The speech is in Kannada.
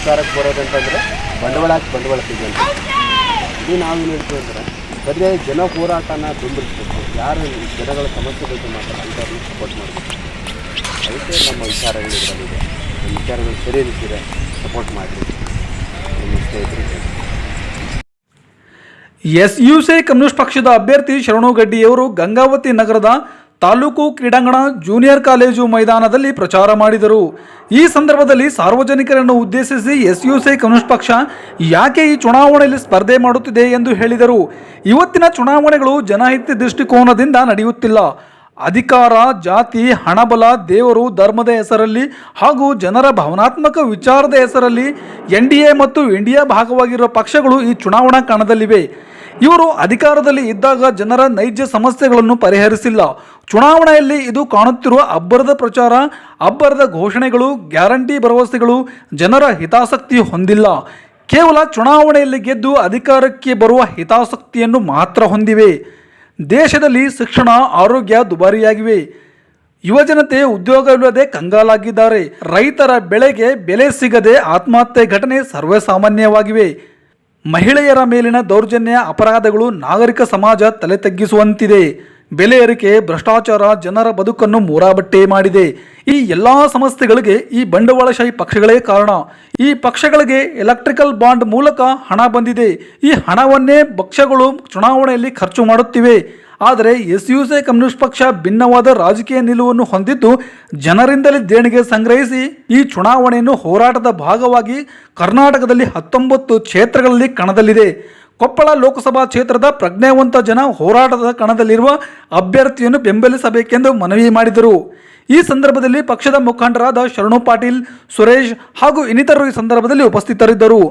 ಅಧಿಕಾರಕ್ಕೆ ಬರೋದಂತಂದರೆ ಬಂಡವಾಳ ಹಾಕಿ ಬಂಡವಾಳ ತೆಗೆಯುವಂಥ ಇದು ನಾವೇನು ಹೇಳ್ತೀವಿ ಅಂದರೆ, ಬರೀ ಜನ ಹೋರಾಟನ ಬೆಂಬಲಿಸಬೇಕು. ಯಾರು ಜನಗಳ ಸಮಸ್ಯೆ ಬಗ್ಗೆ ಮಾತಾಡೋಂಥವ್ರನ್ನ ಸಪೋರ್ಟ್ ಮಾಡಬೇಕು. ಅದಕ್ಕೆ ನಮ್ಮ ವಿಚಾರಗಳು ಇದರಲ್ಲಿದೆ ನಮ್ಮ ವಿಚಾರಗಳು ಸರಿ ಅನಿಸಿದೆ ಸಪೋರ್ಟ್ ಮಾಡಿರಿ. ನಿಮ್ಮ ಸ್ನೇಹಿತರಿಗೆ ಎಸ್ ಯು ಸಿ ಕಮ್ಯುನಿಸ್ಟ್ ಪಕ್ಷದ ಅಭ್ಯರ್ಥಿ ಶರಣು ಗಡ್ಡಿಯವರು ಗಂಗಾವತಿ ನಗರದ ತಾಲೂಕು ಕ್ರೀಡಾಂಗಣ ಜೂನಿಯರ್ ಕಾಲೇಜು ಮೈದಾನದಲ್ಲಿ ಪ್ರಚಾರ ಮಾಡಿದರು. ಈ ಸಂದರ್ಭದಲ್ಲಿ ಸಾರ್ವಜನಿಕರನ್ನು ಉದ್ದೇಶಿಸಿ ಎಸ್ ಯು ಸಿ ಕಮ್ಯುನಿಸ್ಟ್ ಪಕ್ಷ ಯಾಕೆ ಈ ಚುನಾವಣೆಯಲ್ಲಿ ಸ್ಪರ್ಧೆ ಮಾಡುತ್ತಿದೆ ಎಂದು ಹೇಳಿದರು. ಇವತ್ತಿನ ಚುನಾವಣೆಗಳು ಜನಹಿತ ದೃಷ್ಟಿಕೋನದಿಂದ ನಡೆಯುತ್ತಿಲ್ಲ. ಅಧಿಕಾರ, ಜಾತಿ, ಹಣಬಲ, ದೇವರು, ಧರ್ಮದ ಹೆಸರಲ್ಲಿ ಹಾಗೂ ಜನರ ಭಾವನಾತ್ಮಕ ವಿಚಾರದ ಹೆಸರಲ್ಲಿ ಎನ್ ಡಿ ಎ ಮತ್ತು ಇಂಡಿಯಾ ಭಾಗವಾಗಿರುವ ಪಕ್ಷಗಳು ಈ ಚುನಾವಣಾ ಕಣದಲ್ಲಿವೆ. ಇವರು ಅಧಿಕಾರದಲ್ಲಿ ಇದ್ದಾಗ ಜನರ ನೈಜ ಸಮಸ್ಯೆಗಳನ್ನು ಪರಿಹರಿಸಿಲ್ಲ. ಚುನಾವಣೆಯಲ್ಲಿ ಇದು ಕಾಣುತ್ತಿರುವ ಅಬ್ಬರದ ಪ್ರಚಾರ, ಅಬ್ಬರದ ಘೋಷಣೆಗಳು, ಗ್ಯಾರಂಟಿ ಭರವಸೆಗಳು ಜನರ ಹಿತಾಸಕ್ತಿ ಹೊಂದಿಲ್ಲ. ಕೇವಲ ಚುನಾವಣೆಯಲ್ಲಿ ಗೆದ್ದು ಅಧಿಕಾರಕ್ಕೆ ಬರುವ ಹಿತಾಸಕ್ತಿಯನ್ನು ಮಾತ್ರ ಹೊಂದಿವೆ. ದೇಶದಲ್ಲಿ ಶಿಕ್ಷಣ, ಆರೋಗ್ಯ ದುಬಾರಿಯಾಗಿವೆ. ಯುವಜನತೆ ಉದ್ಯೋಗವಿಲ್ಲದೆ ಕಂಗಾಲಾಗಿದ್ದಾರೆ. ರೈತರ ಬೆಳೆಗೆ ಬೆಲೆ ಸಿಗದೆ ಆತ್ಮಹತ್ಯೆ ಘಟನೆ ಸರ್ವೇಸಾಮಾನ್ಯವಾಗಿವೆ. ಮಹಿಳೆಯರ ಮೇಲಿನ ದೌರ್ಜನ್ಯ, ಅಪರಾಧಗಳು ನಾಗರಿಕ ಸಮಾಜ ತಲೆ ತಗ್ಗಿಸುವಂತಿದೆ ಬೆಲೆ ಏರಿಕೆ, ಭ್ರಷ್ಟಾಚಾರ ಜನರ ಬದುಕನ್ನು ಮೂರಾಬಟ್ಟೆ ಮಾಡಿದೆ. ಈ ಎಲ್ಲ ಸಮಸ್ಯೆಗಳಿಗೆ ಈ ಬಂಡವಾಳಶಾಹಿ ಪಕ್ಷಗಳೇ ಕಾರಣ. ಈ ಪಕ್ಷಗಳಿಗೆ ಎಲೆಕ್ಟ್ರಿಕಲ್ ಬಾಂಡ್ ಮೂಲಕ ಹಣ ಬಂದಿದೆ. ಈ ಹಣವನ್ನೇ ಪಕ್ಷಗಳು ಚುನಾವಣೆಯಲ್ಲಿ ಖರ್ಚು ಮಾಡುತ್ತಿವೆ. ಆದರೆ ಎಸ್ ಯು ಸಿ ಕಮ್ಯುನಿಸ್ಟ್ ಪಕ್ಷ ಭಿನ್ನವಾದ ರಾಜಕೀಯ ನಿಲುವನ್ನು ಹೊಂದಿದ್ದು ಜನರಿಂದಲೇ ದೇಣಿಗೆ ಸಂಗ್ರಹಿಸಿ ಈ ಚುನಾವಣೆಯನ್ನು ಹೋರಾಟದ ಭಾಗವಾಗಿ ಕರ್ನಾಟಕದಲ್ಲಿ ಹತ್ತೊಂಬತ್ತು ಕ್ಷೇತ್ರಗಳಲ್ಲಿ ಕಣದಲ್ಲಿದೆ. ಕೊಪ್ಪಳ ಲೋಕಸಭಾ ಕ್ಷೇತ್ರದ ಪ್ರಜ್ಞಾವಂತ ಜನ ಹೋರಾಟದ ಕಣದಲ್ಲಿರುವ ಅಭ್ಯರ್ಥಿಯನ್ನು ಬೆಂಬಲಿಸಬೇಕೆಂದು ಮನವಿ ಮಾಡಿದರು. ಈ ಸಂದರ್ಭದಲ್ಲಿ ಪಕ್ಷದ ಮುಖಂಡರಾದ ಶರಣು ಪಾಟೀಲ್, ಸುರೇಶ್ ಹಾಗೂ ಇನ್ನಿತರರು ಈ ಸಂದರ್ಭದಲ್ಲಿ ಉಪಸ್ಥಿತರಿದ್ದರು.